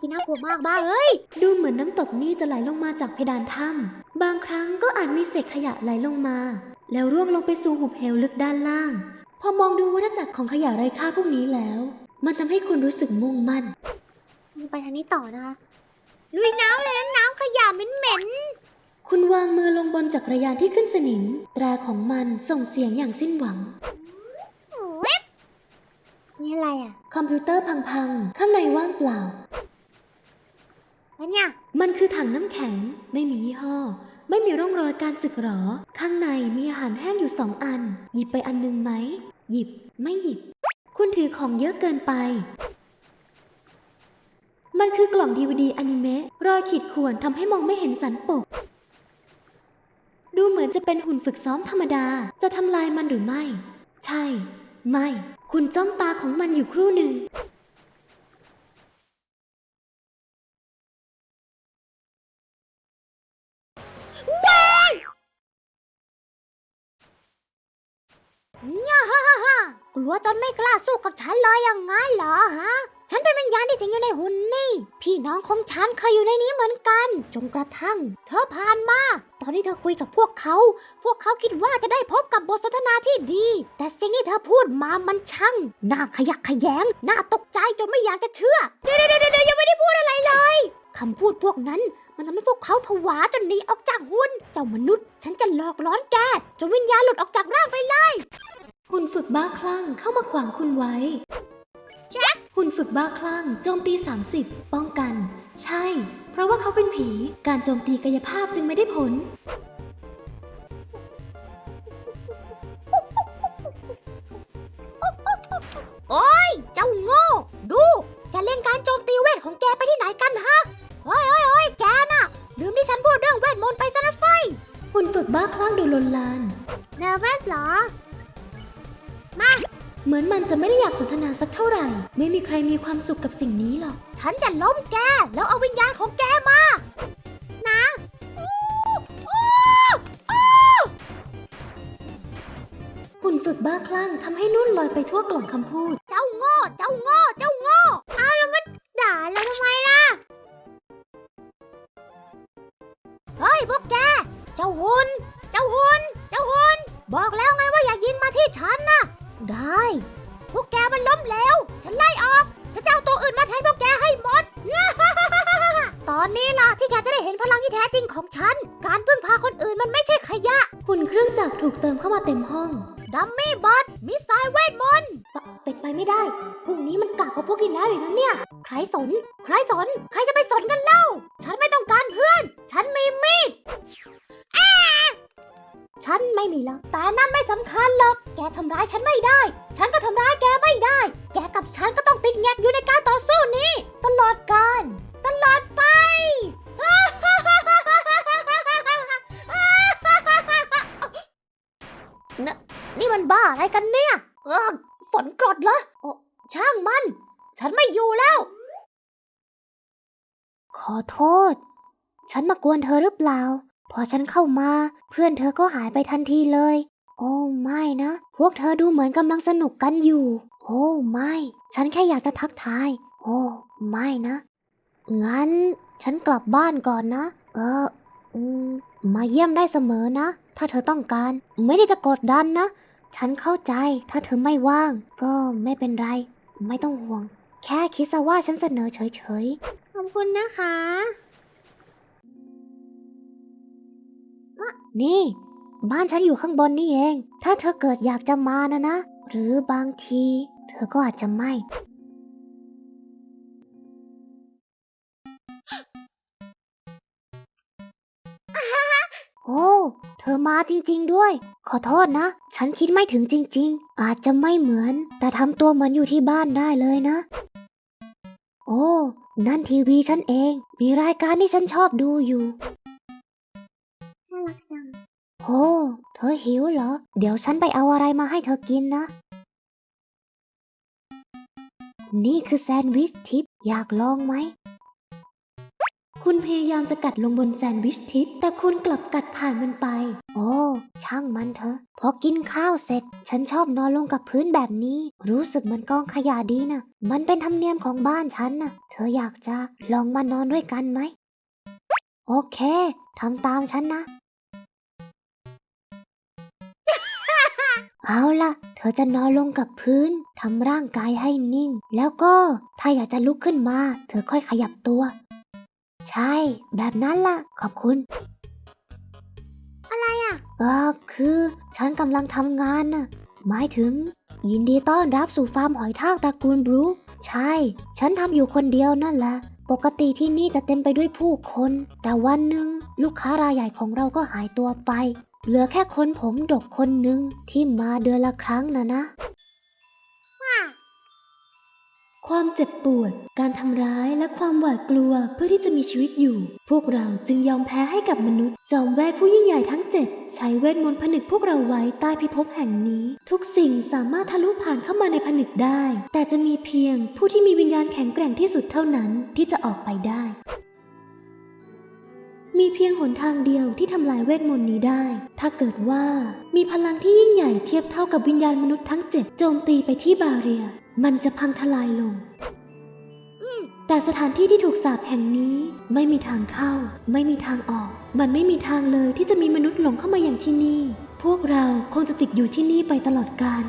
กินน่ากลัวมากบ้าเอ้ย ดูเหมือนน้ำตกนี่จะไหลลงมาจากเพดานถ้ำบางครั้งก็อาจมีเศษขยะไหลลงมา แล้วร่วงลงไปสู่หุบเหวลึกด้านล่าง พอมองดูวัฏจักรของขยะไร้ค่าพวกนี้แล้ว มันทำให้คุณรู้สึกมุ่งมั่นไปทางนี้ต่อนะคะลุยน้ำเลยนะน้ำขยะเหม็นคุณวางมือลงบนจักรยานที่ขึ้นสนิมแตรของมันส่งเสียงอย่างสิ้นหวังๆโอ้ยนี่อะไรอะ คอมพิวเตอร์พังๆ ข้างในว่างเปล่า แล้วเนี่ย มันคือถังน้ำแข็ง ไม่มียี่ห้อ ไม่มีร่องรอยการสึกหรอ ข้างในมีอาหารแห้งอยู่สองอัน หยิบไปอันหนึงไหม หยิบ ไม่หยิบ คุณถือของเยอะเกินไป มันคือกล่องดีวดีอนิเมะ รอยขีดข่วนทำให้มองไม่เห็นสันปก ดูเหมือนจะเป็นหุ่นฝึกซ้อมธรรมดา จะทำลายมันหรือไม่ ใช่ ไม่ คุณจ้องตาของมันอยู่ครู่หนึ่ง ย่าฮ่าฮ่าฮ่ากลัวจนไม่กล้าสู้กับฉันเลยอย่างงั้นเหรอฮะ ฉันเป็นวิญญาณที่สิงอยู่ในหุ่นนี่ พี่น้องของฉันเคยอยู่ในนี้เหมือนกัน จนกระทั่ง เธอผ่านมา ตอนนี้เธอคุยกับพวกเขา พวกเขาคิดว่าจะได้พบกับบทสนทนาที่ดี แต่สิ่งที่เธอพูดมามันช่างน่าขยักขยแยงน่าตกใจจนไม่อยากจะเชื่อ เดี๋ยวเดี๋ยวเดี๋ยวยังไม่ได้พูดอะไรเลยคำพูดพวกนั้น มันทำให้พวกเขาผวาจนหนีออกจากหุ่น เจ้ามนุษย์ ฉันจะหลอกล้อนแกจนวิญญาณหลุดออกจากร่างไปเลย หุ่นฝึกบ้าคลั่งเข้ามาขวางคุณไว้ แจ็ค หุ่นฝึกบ้าคลั่งโจมตี 30 ป้องกัน ใช่ เพราะว่าเขาเป็นผี การโจมตีกายภาพจึงไม่ได้ผล โอ้ย เจ้าโง่ ดู แกเล่นการโจมตีเวทของแกไปที่ไหนกันฮะ ฝึกบ้าคลั่งดูลนลาน เนเวสเหรอเหมือนมันจะไม่ได้อยากสนทนาสักเท่าไหร่ ไม่มีใครมีความสุขกับสิ่งนี้หรอก ฉันจะล้มแก แล้วเอาวิญญาณของแกมา นะอู้อู้อู้หุ่นฝึกบ้าคลั่งทำให้นุ่นลอยไปทั่วกล่องคำพูด เจ้าโง่ เจ้าโง่ เจ้าโง่ เอาแล้วมันด่าเราทำไมล่ะ เฮ้ยพวกแก เจ้าหุ่นเจ้า หุ่นเจ้าหุ่นบอกแล้วไงว่าอย่ายิงมาที่ฉันนะได้ พวกแกมันล้มแล้ว ฉันไล่ออกฉันจะเอาตัวอื่นมาแทนพวกแกให้หมด ตอนนี้ล่ะที่แกจะได้เห็นพลังที่แท้จริงของฉัน การพึ่งพาคนอื่นมันไม่ใช่ขยะ หุ่นเครื่องจักรถูกเติมเข้ามาเต็มห้อง ดัมมี่บอทมิสไซล์เวทมนต์ปะเป็นไปไม่ได้พวกนี้มันกากกว่าพวกที่แล้วอีกนะเนี่ย ใครสน ใครสน ใครจะไปสนกันเล่า ฉันไม่ต้องการเพื่อน ฉันมีมีดอ้า ฉันไม่มีแล้วแต่นั่นไม่สำคัญหรอก แกทำร้ายฉันไม่ได้ ฉันก็ทำร้ายแกไม่ได้ แกกับฉันก็ต้องติดแงกอยู่ในการต่อสู้นี้ ตลอดกาล ตลอดไป นนี่มันบ้าอะไรกันเนี่ย เออฝนกรดเหรอโอช่างมัน ฉันไม่อยู่แล้ว ขอโทษ ฉันมากวนเธอหรือเปล่า พอฉันเข้ามา เพื่อนเธอก็หายไปทันทีเลย โอ้ไม่นะ พวกเธอดูเหมือนกำลังสนุกกันอยู่ โอ้ไม่ ฉันแค่อยากจะทักทาย โอ้ไม่นะ งั้น ฉันกลับบ้านก่อนนะ เออมาเยี่ยมได้เสมอนะ ถ้าเธอต้องการ ไม่ได้จะกดดันนะ ฉันเข้าใจ ถ้าเธอไม่ว่าง ก็ไม่เป็นไร ไม่ต้องห่วง แค่คิดซะว่าฉันเสนอเฉยๆ ขอบคุณนะคะ นี่ บ้านฉันอยู่ข้างบนนี่เอง ถ้าเธอเกิดอยากจะมานะนะ หรือบางที เธอก็อาจจะไม่ โอ้ เธอมาจริง ๆด้วย ขอโทษนะ ฉันคิดไม่ถึงจริง ๆ อาจจะไม่เหมือน แต่ทำตัวเหมือนอยู่ที่บ้านได้เลยนะ โอ้ นั่นทีวีฉันเอง มีรายการที่ฉันชอบดูอยู่ น่ารักจัง โอ้ เธอหิวเหรอ เดี๋ยวฉันไปเอาอะไรมาให้เธอกินนะ นี่คือแซนด์วิชทิป อยากลองไหม คุณพยายามจะกัดลงบนแซนด์วิชทิป แต่คุณกลับกัดผ่านมันไป โอ้ ช่างมันเถอะ พอกินข้าวเสร็จ ฉันชอบนอนลงกับพื้นแบบนี้ รู้สึกเหมันกองขยะดีนะ มันเป็นธรรมเนียมของบ้านฉันนะเธออยากจะลองมานอนด้วยกันไหม โอเค ทำตามฉันนะ เอาล่ะ เธอจะนอนลงกับพื้นทำร่างกายให้นิ่ง แล้วก็ถ้าอยากจะลุกขึ้นมา เธอค่อยขยับตัว ใช่ แบบนั้นล่ะ ขอบคุณเออคือ ฉันกำลังทำงานน่ะหมายถึง ยินดีต้อนรับสู่ฟาร์มหอยทากตระกูลบรูคใช่ ฉันทำอยู่คนเดียวนั่นแหละปกติที่นี่จะเต็มไปด้วยผู้คน แต่วันหนึ่งลูกค้ารายใหญ่ของเราก็หายตัวไป เหลือแค่คนผมดกคนหนึ่งที่มาเดือนละครั้งนะนะ ความเจ็บปวด การทำร้ายและความหวาดกลัวเพื่อที่จะมีชีวิตอยู่ พวกเราจึงยอมแพ้ให้กับมนุษย์ จอมเวทผู้ยิ่งใหญ่ทั้งเจ็ดใช้เวทมนต์ผนึกพวกเราไว้ใต้พิภพแห่งนี้ ทุกสิ่งสามารถทะลุผ่านเข้ามาในผนึกได้ แต่จะมีเพียงผู้ที่มีวิญญาณแข็งแกร่งที่สุดเท่านั้นที่จะออกไปได้ มีเพียงหนทางเดียวที่ทำลายเวทมนต์นี้ได้ ถ้าเกิดว่ามีพลังที่ยิ่งใหญ่เทียบเท่ากับวิญญาณมนุษย์ทั้งเจ็ดโจมตีไปที่บาเรีย มันจะพังทลายลง แต่สถานที่ที่ถูกสาปแห่งนี้ไม่มีทางเข้า ไม่มีทางออก มันไม่มีทางเลยที่จะมีมนุษย์หลงเข้ามาอย่างที่นี่ พวกเราคงจะติดอยู่ที่นี่ไปตลอดกาล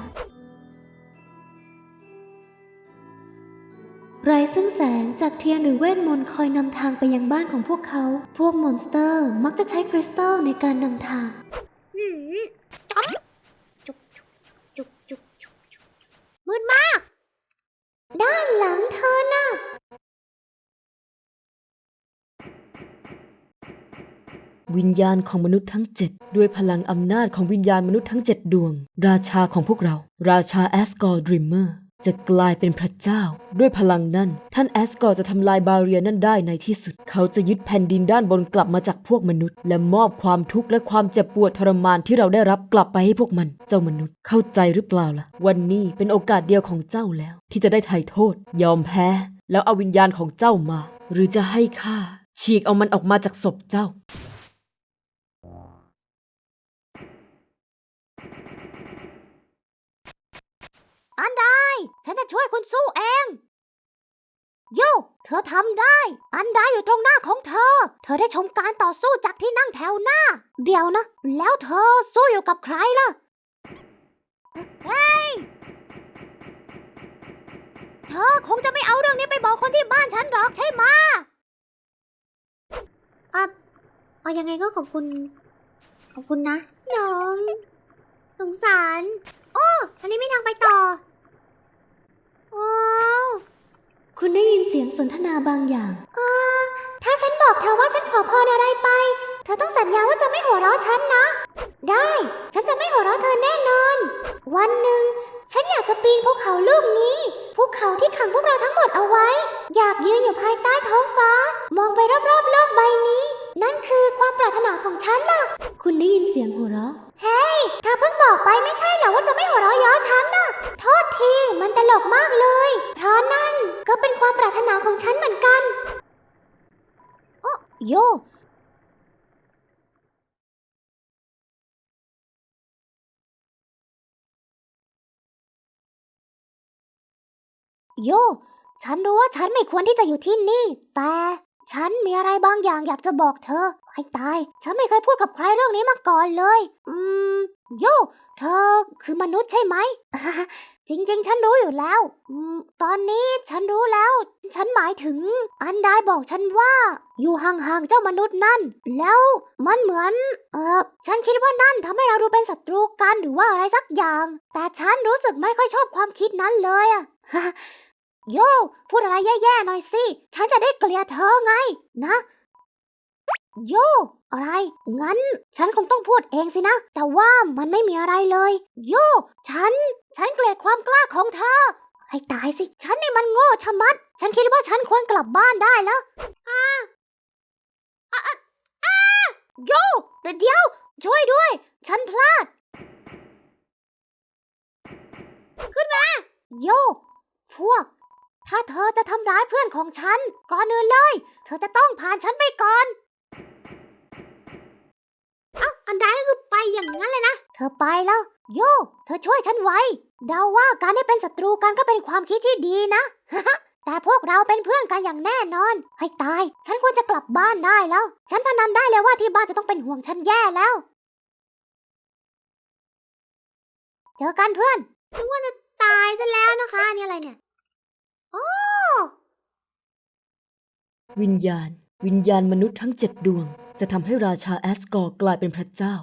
ไร้ซึ่งแสงจากเทียนหรือเวทมนต์คอยนำทางไปยังบ้านของพวกเขา พวกมอนสเตอร์มักจะใช้คริสตัลในการนำทางอืมจ๊อบจุกจุกจุกจุกจุกมืดมาก ด้านหลังเธอน่ะ วิญญาณของมนุษย์ทั้งเจ็ดด้วยพลังอำนาจของวิญญาณมนุษย์ทั้งเจ็ดดวง ราชาของพวกเรา ราชาแอสกอร์ดริมเมอร์ จะกลายเป็นพระเจ้า ด้วยพลังนั้น ท่านแอสกอร์จะทำลายบาเรียนั่นได้ในที่สุด เขาจะยึดแผ่นดินด้านบนกลับมาจากพวกมนุษย์ และมอบความทุกข์และความเจ็บปวดทรมานที่เราได้รับกลับไปให้พวกมัน เจ้ามนุษย์เข้าใจหรือเปล่าล่ะ วันนี้เป็นโอกาสเดียวของเจ้าแล้ว ที่จะได้ไถ่โทษ ยอมแพ้ แล้วเอาวิญญาณของเจ้ามา หรือจะให้ข้าฉีกเอามันออกมาจากศพเจ้าอันได ฉันจะช่วยคุณสู้เอง โย เธอทำได้ อันไดอยู่ตรงหน้าของเธอ เธอได้ชมการต่อสู้จากที่นั่งแถวหน้า เดี๋ยวนะ แล้วเธอสู้อยู่กับใครล่ะ เฮ้ย เธอคงจะไม่เอาเรื่องนี้ไปบอกคนที่บ้านฉันหรอกใช่ไหมอะเอายังไงก็ขอบคุณ ขอบคุณนะ น้อง สงสาร โอ้อันนี้ไม่ทางไปต่อ โอ้คุณได้ยินเสียงสนทนาบางอย่างเออถ้าฉันบอกเธอว่าฉันขอพรอะไรไป เธอต้องสัญญาว่าจะไม่หัวเราะฉันนะ ได้ ฉันจะไม่หัวเราะเธอแน่นอน วันหนึ่ง ฉันอยากจะปีนภูเขาลูกนี้ ภูเขาที่ขังพวกเราทั้งหมดเอาไว้ อยากยืนอยู่ภายใต้ท้องฟ้า มองไปรอบๆโลกใบนี้ นั่นคือความปรารถนาของฉันล่ะ คุณได้ยินเสียงหัวเราะ เฮ้ยเธอเพิ่งบอกไปไม่ใช่เหรอว่าจะไม่หัวเราะเย้อฉันน่ะ โทษทีมันตลกมากเลย เพราะนั่นก็เป็นความปรารถนาของฉันเหมือนกันโอ้โยโย ฉันรู้ว่าฉันไม่ควรที่จะอยู่ที่นี่ แต่ ฉันมีอะไรบางอย่างอยากจะบอกเธอให้ตาย ฉันไม่เคยพูดกับใครเรื่องนี้มาก่อนเลย อืม โย เธอคือมนุษย์ใช่ไหม จริงๆ ฉันรู้อยู่แล้วอตอนนี้ฉันรู้แล้ว ฉันหมายถึง อันไดบอกฉันว่า อยู่ห่างๆ เจ้ามนุษย์นั่น แล้วมันเหมือน เออฉันคิดว่านั่นทำให้เราดูเป็นศัตรูกันหรือว่าอะไรสักอย่าง แต่ฉันรู้สึกไม่ค่อยชอบความคิดนั้นเลยอะ โยพูดอะไรแย่ๆหน่อยสิ ฉันจะได้เกลียดเธอไง นะ โย อะไร งั้น ฉันคงต้องพูดเองสินะ แต่ว่ามันไม่มีอะไรเลย โย ฉัน ฉันเกลียดความกล้าของเธอ ให้ตายสิ ฉันนี่มันโง่ชะมัด ฉันคิดว่าฉันควรกลับบ้านได้แล้วอ่าอ่าอ่าโยแต่เดี๋ยว ช่วยด้วย ฉันพลาด ขึ้นมา โย พวก ถ้าเธอจะทำร้ายเพื่อนของฉัน ก่อนอื่นเลย เธอจะต้องผ่านฉันไปก่อน เอ้า อันใดนั่นคือไปอย่างนั้นเลยนะ เธอไปแล้ว โย เธอช่วยฉันไว้ เดาว่าการได้เป็นศัตรูกันก็เป็นความคิดที่ดีนะ แต่พวกเราเป็นเพื่อนกันอย่างแน่นอน ให้ตาย ฉันควรจะกลับบ้านได้แล้ว ฉันพนันได้เลยว่าที่บ้านจะต้องเป็นห่วงฉันแย่แล้ว เจอกันเพื่อนนึกว่าจะตายซะแล้วนะคะ นี่อะไรเนี่ย วิญญาณ วิญญาณมนุษย์ทั้งเจ็ดดวง จะทำให้ราชาแอสกอร์กลายเป็นพระเจ้า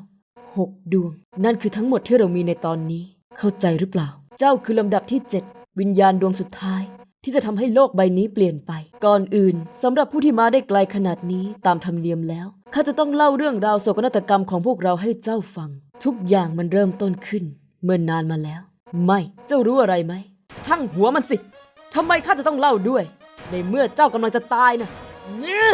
หกดวง นั่นคือทั้งหมดที่เรามีในตอนนี้ เข้าใจหรือเปล่า เจ้าคือลำดับที่เจ็ดวิญญาณดวงสุดท้าย ที่จะทำให้โลกใบนี้เปลี่ยนไป ก่อนอื่นสำหรับผู้ที่มาได้ไกลขนาดนี้ตามธรรมเนียมแล้วข้าจะต้องเล่าเรื่องราวโศกนาฏกรรมของพวกเราให้เจ้าฟัง ทุกอย่างมันเริ่มต้นขึ้น เมื่อนนานมาแล้ว ไม่เจ้ารู้อะไรไหมช่างหัวมันสิ ทำไมข้าจะต้องเล่าด้วย ในเมื่อเจ้ากำลังจะตายนะเนี่ย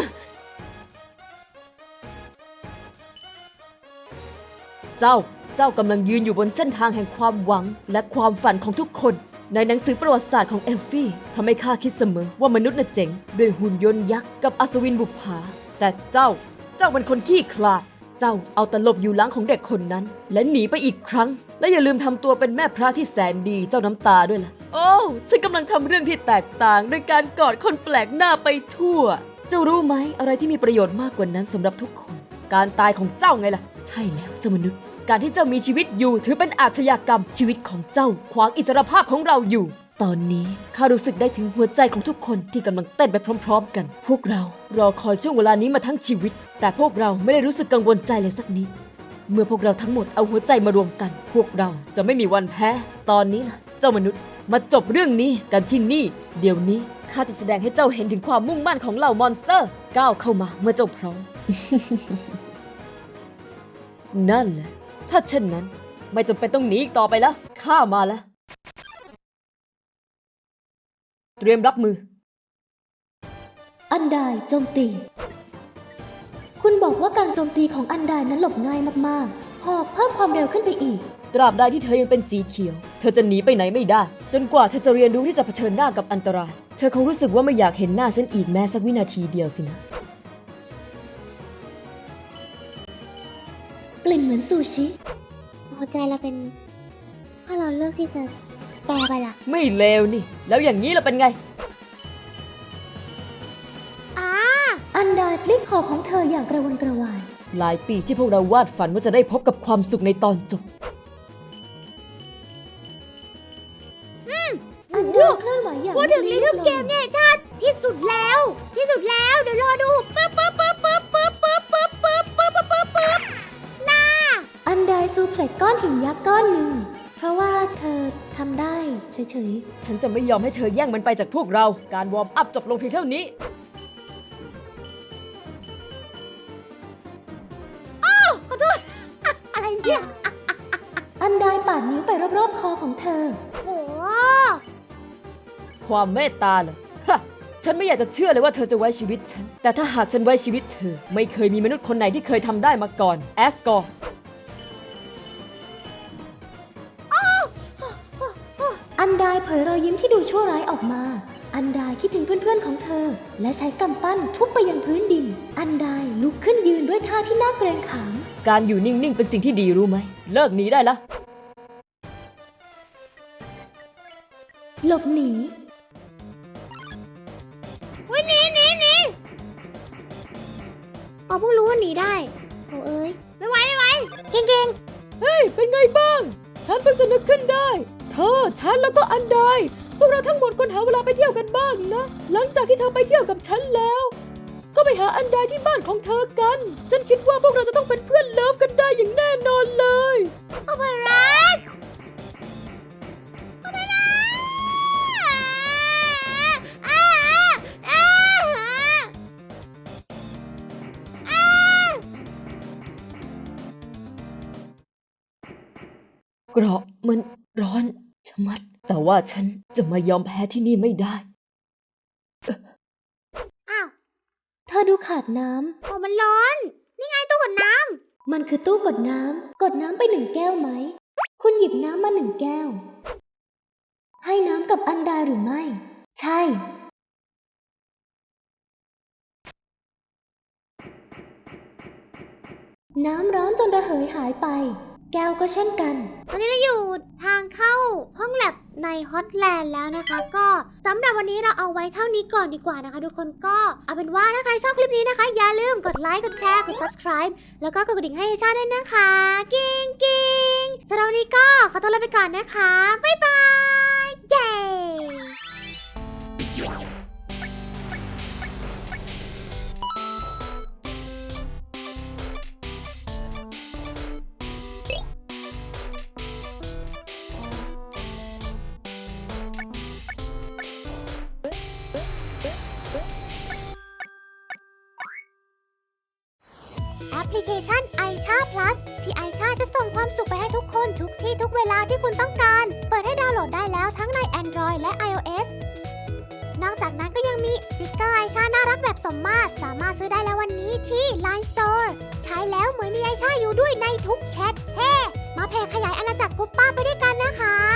เจ้า เจ้ากำลังยืนอยู่บนเส้นทางแห่งความหวังและความฝันของทุกคน ในหนังสือประวัติศาสตร์ของเอลฟี่ทำให้ข้าคิดเสมอว่ามนุษย์น่ะเจ๋ง ด้วยหุ่นยนต์ยักษ์กับอัศวินบุปผา แต่เจ้า เจ้าเป็นคนขี้ขลาด เจ้าเอาตลบอยู่หลังของเด็กคนนั้น และหนีไปอีกครั้ง และอย่าลืมทำตัวเป็นแม่พระที่แสนดีเจ้าน้ำตาด้วยล่ะ โอ้ฉันกำลังทำเรื่องที่แตกต่างโดยการกอดคนแปลกหน้าไปทั่ว เจ้ารู้ไหมอะไรที่มีประโยชน์มากกว่านั้นสำหรับทุกคน การตายของเจ้าไงล่ะ ใช่แล้วเจ้ามนุษย์ การที่เจ้ามีชีวิตอยู่ถือเป็นอาชญากรรมชีวิตของเจ้าขวางอิสรภาพของเราอยู่ ตอนนี้ข้ารู้สึกได้ถึงหัวใจของทุกคนที่กำลังเต้นไปพร้อม ๆ กัน พวกเรารอคอยช่วงเวลานี้มาทั้งชีวิต แต่พวกเราไม่ได้รู้สึกกังวลใจเลยสักนิดเมื่อพวกเราทั้งหมดเอาหัวใจมารวมกัน พวกเราจะไม่มีวันแพ้ ตอนนี้ล่ะ เจ้ามนุษย์มาจบเรื่องนี้กันที่นี่ เดี๋ยวนี้ข้าจะแสดงให้เจ้าเห็นถึงความมุ่งมั่นของเหล่ามอนสเตอร์ก้าวเข้ามาเมื่อเจ้าพร้อม นั่นแหละ ถ้าเช่นนั้น ไม่จำเป็นต้องหนีอีกต่อไปแล้วข้ามาแล้ว เตรียมรับมือ อันดายโจมตี คุณบอกว่าการโจมตีของอันดายนั้นหลบง่ายมากๆ หอกเพิ่มความเร็วขึ้นไปอีก ตราบใดที่เธอยังเป็นสีเขียว เธอจะหนีไปไหนไม่ได้ จนกว่าเธอจะเรียนรู้ที่จะเผชิญหน้ากับอันตราย เธอคงรู้สึกว่าไม่อยากเห็นหน้าฉันอีกแม้สักวินาทีเดียวสินะ กลิ่นเหมือนซูชิ หัวใจเราเป็น ถ้าเราเลือกที่จะแปลไปล่ะ ไม่เลวนี่ แล้วอย่างนี้เราเป็นไงอ่าอันดายพลิกหอกของเธออย่างกระวนกระวาย หลายปีที่พวกเราวาดฝันว่าจะได้พบกับความสุขในตอนจบ เฉยฉันจะไม่ยอมให้เธอแย่งมันไปจากพวกเรา การวอร์มอัพจบลงเพียงเท่านี้ขอโทษอะอะไรเนี่ยๆ อันดายปาดนิ้วไปรอบๆคอของเธอโอ้ความเมตตาเหรอฮะฉันไม่อยากจะเชื่อเลยว่าเธอจะไว้ชีวิตฉัน แต่ถ้าหากฉันไว้ชีวิตเธอ ไม่เคยมีมนุษย์คนไหนที่เคยทำได้มาก่อน แอสกอร์ เผยรอยยิ้มที่ดูชั่วร้ายออกมา อันดายคิดถึงเพื่อนๆของเธอ และใช้กำปั้นทุบไปยังพื้นดิน อันดายลุกขึ้นยืนด้วยท่าที่น่าเกรงขาม การอยู่นิ่งๆ เป็นสิ่งที่ดีรู้ไหม เลิกหนีได้ละ หลบหนียหนีหนีหนีอ๋อเพิ่งรู้ว่าหนีได้โอ้เอ้ยไม่ไหวไม่ไหวเก่งเฮ้ย เป็นไงบ้าง ฉันเพิ่งจะนึกขึ้นได้ เธอ ฉันแล้วก็อันใดพวกเราทั้งหมดควรหาเวลาไปเที่ยวกันบ้างนะ หลังจากที่เธอไปเที่ยวกับฉันแล้ว ก็ไปหาอันใดที่บ้านของเธอกัน ฉันคิดว่าพวกเราจะต้องเป็นเพื่อนเลิฟกันได้อย่างแน่นอนเลยๆโอเปร่าโอเปร่าอ่าอ่าอ่าอ่าเกราะมันร้อนชะมัด แต่ ว่าฉันจะมายอมแพ้ที่นี่ไม่ได้ อ้าว เธอดูขาดน้ำโอ้มันร้อน นี่ไงตู้กดน้มันคือตู้กดน้ำ กดน้ำไปหนึ่งแก้วไหม คุณหยิบน้ำมาหนึ่งแก้ว ให้น้ำกับอันดาหรือไม่ ใช่ น้ำร้อนจนระเหยหายไป แก้วก็เช่นกัน ตอนนี้เราอยู่ทางเข้าห้องแลบในฮอตแลนด์แล้วนะคะ ก็สำหรับวันนี้เราเอาไว้เท่านี้ก่อนดีกว่านะคะ ทุกคนก็เอาเป็นว่าถ้าใครชอบคลิปนี้นะคะ อย่าลืมกดไลค์ กดแชร์ กด subscribe แล้วก็กดกระดิ่งให้ชาด้วยนะคะ กิ้งกิ้งสำหรับวันนี้ก็ขอตัวลาไปก่อนนะคะ บ๊ายบาย แอปพลิเคชัน i อชา Plus ที่ไอชาจะส่งความสุขไปให้ทุกคนทุกที่ทุกเวลาที่คุณต้องการ เปิดให้ดาวน์โหลดได้แล้วทั้งใน Android และ iOS นอกจากนั้นก็ยังมีสติกเกอร์ไอชาน่ารักแบบสมมาตร สามารถซื้อได้แล้ววันนี้ที่ Line Store ใช้แล้วเหมือนมีไอชาอยู่ด้วยในทุกแชทเฮ้มาแผ่ขยายอาณาจักรกุ๊ปป้าไปด้วยกันนะคะ